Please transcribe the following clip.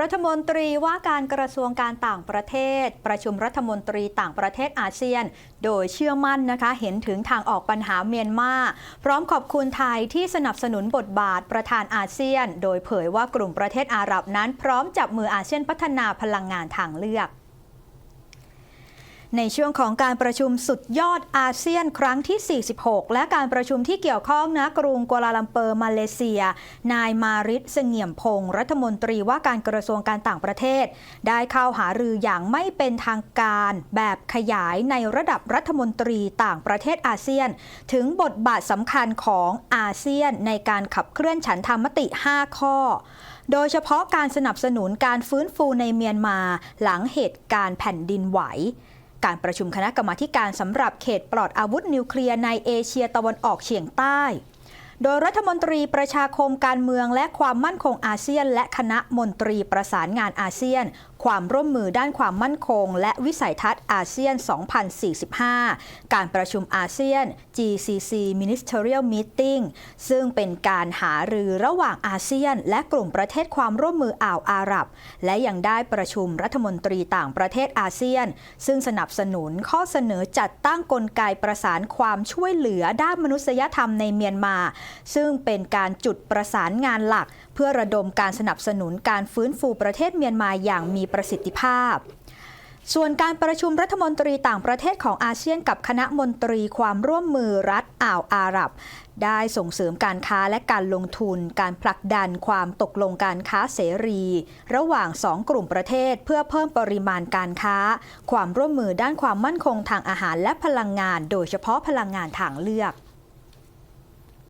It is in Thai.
รัฐมนตรีว่าการกระทรวงการต่างประเทศ ประชุมรัฐมนตรีต่างประเทศอาเซียน โดยเชื่อมั่นนะคะเห็นถึงทางออกปัญหาเมียนมา พร้อมขอบคุณไทยที่สนับสนุนบทบาทประธานอาเซียน โดยเผยว่ากลุ่มประเทศอาหรับนั้น พร้อมจับมืออาเซียนพัฒนาพลังงานทางเลือก ในช่วงของการประชุมสุดยอดอาเซียนครั้งที่ 46 และการประชุมที่เกี่ยวข้องณกรุงกัวลาลัมเปอร์มาเลเซีย นายมาริสเสงี่ยมพงศ์รัฐมนตรีว่าการกระทรวงการต่างประเทศ ได้เข้าหารืออย่างไม่เป็นทางการแบบขยายในระดับรัฐมนตรีต่างประเทศอาเซียน ถึงบทบาทสำคัญของอาเซียนในการขับเคลื่อนฉันทามติ 5 ข้อโดยเฉพาะการสนับสนุนการฟื้นฟูในเมียนมาหลังเหตุการณ์แผ่นดินไหว การประชุมคณะกรรมาการสำหรับเขตปลอดอาวุธนิวเคลียร์ในเอเชียตะวันออกเฉียงใต้ โดยรัฐมนตรีประชาคมการเมืองและความมั่นคงอาเซียน และคณะมนตรีประสานงานอาเซียน ความร่วมมือด้านความมั่นคง และวิสัยทัศน์อาเซียน 2045 การประชุมอาเซียน GCC Ministerial Meeting ซึ่งเป็นการหารือระหว่างอาเซียน และกลุ่มประเทศความร่วมมืออ่าวอาหรับ และยังได้ประชุมรัฐมนตรีต่างประเทศอาเซียน ซึ่งสนับสนุนข้อเสนอจัดตั้งกลไกประสานความช่วยเหลือด้านมนุษยธรรมในเมียนมา ซึ่งเป็นการจุดประสานงานหลัก เพื่อระดมการสนับสนุนการฟื้นฟูประเทศเมียนมาอย่างมีประสิทธิภาพ ส่วนการประชุมรัฐมนตรีต่างประเทศของอาเซียนกับคณะมนตรีความร่วมมือรัฐอ่าวอาหรับ ได้ส่งเสริมการค้าและการลงทุน การผลักดันความตกลงการค้าเสรี ระหว่างสองกลุ่มประเทศเพื่อเพิ่มปริมาณการค้า ความร่วมมือด้านความมั่นคงทางอาหารและพลังงาน โดยเฉพาะพลังงานทางเลือก